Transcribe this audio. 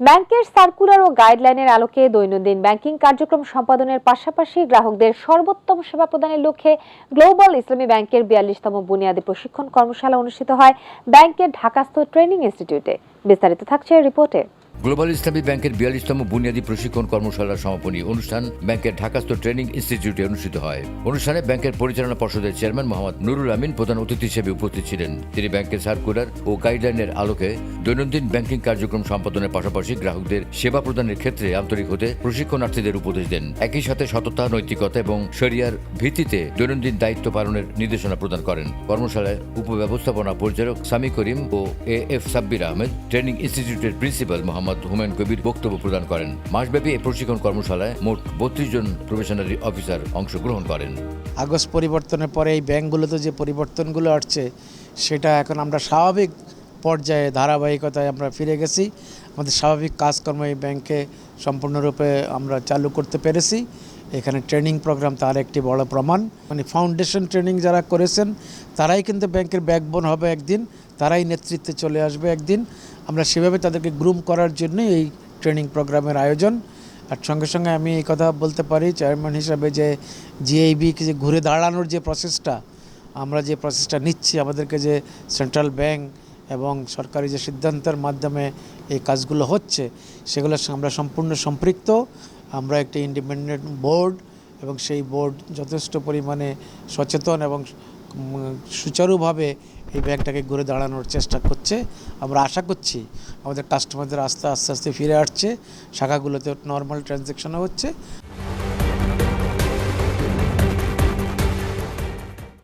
ব্যাংকের সার্কুলার ও গাইডলাইনের আলোকে দৈনন্দিন ব্যাংকিং কার্যক্রম সম্পাদনের পাশাপাশি গ্রাহকদের সর্বোত্তম সেবা প্রদানের লক্ষ্যে গ্লোবাল ইসলামী ব্যাংকের বিয়াল্লিশতম বুনিয়াদী প্রশিক্ষণ কর্মশালা অনুষ্ঠিত হয় ব্যাংকের ঢাকাস্থ ট্রেনিং ইনস্টিটিউটে। বিস্তারিত থাকছে রিপোর্টে। গ্লোবাল ইসলামী ব্যাংকের বিয়াল্লিশতম বুনিয়াদী প্রশিক্ষণ কর্মশালার সমাপনী অনুষ্ঠান ব্যাংকের ঢাকাস্থ ট্রেনিং ইনস্টিটিউটে অনুষ্ঠিত হয়। অনুষ্ঠানে ব্যাংকের পরিচালনা পর্ষদের চেয়ারম্যান মোহাম্মদ নুরুল আমিন প্রধান অতিথি হিসেবে উপস্থিত ছিলেন। তিনি ব্যাংকের সার্কুলার ও গাইডলাইনের আলোকে দৈনন্দিন ব্যাংকিং কার্যক্রম সম্পাদনের পাশাপাশি গ্রাহকদের সেবা প্রদানের ক্ষেত্রে আন্তরিক হতে প্রশিক্ষণার্থীদের উপদেশ দেন। একই সাথে সততা, নৈতিকতা এবং শরিয়ার ভিত্তিতে দৈনন্দিন দায়িত্ব পালনের নির্দেশনা প্রদান করেন। কর্মশালায় উপব্যবস্থাপনা পরিচালক সামি করিম ও A F Sabbir Ahmed, training ইনস্টিটিউটের প্রিন্সিপাল মোহাম্মদ হুমায়ুন কবির বক্তব্য প্রদান করেন। মাসব্যাপী এই প্রশিক্ষণ কর্মশালায় মোট বত্রিশ জন প্রফেশনারি অফিসার অংশগ্রহণ করেন। আগস্ট পরিবর্তনের পরে এই ব্যাংকগুলোতে যে পরিবর্তনগুলো আসছে, সেটা এখন আমরা স্বাভাবিক পর্যায়ে, ধারাবাহিকতায় আমরা ফিরে গেছি। আমাদের স্বাভাবিক কাজকর্ম এই ব্যাংকে সম্পূর্ণরূপে আমরা চালু করতে পেরেছি। এখানে ট্রেনিং প্রোগ্রাম তার একটি বড় প্রমাণ। মানে ফাউন্ডেশন ট্রেনিং যারা করেছেন, তারাই কিন্তু ব্যাংকের ব্যাকবোন হবে একদিন, তারাই নেতৃত্বে চলে আসবে একদিন। আমরা সেভাবে তাদেরকে গ্রুম করার জন্যই এই ট্রেনিং প্রোগ্রামের আয়োজন। আর সঙ্গে সঙ্গে আমি এই কথা বলতে পারি চেয়ারম্যান হিসাবে যে জিআইবিকে যে ঘুরে দাঁড়ানোর যে প্রসেসটা আমরা যে প্রসেসটা নিচ্ছি আমাদেরকে যে সেন্ট্রাল ব্যাংক এবং সরকারি যে সিদ্ধান্তের মাধ্যমে এই কাজগুলো হচ্ছে সঙ্গে আমরা সম্পূর্ণ সম্পৃক্ত। আমরা একটি ইন্ডিপেন্ডেন্ট বোর্ড এবং সেই বোর্ড যথেষ্ট পরিমাণে সচেতন এবং সুচারুভাবে এই ব্যাংকটাকে ঘুরে দাঁড়ানোর চেষ্টা করছে। আমরা আশা করছি আমাদের কাস্টমারদের আস্তে আস্তে আস্তে ফিরে আসছে, শাখাগুলোতে নর্মাল ট্রানজ্যাকশনও হচ্ছে।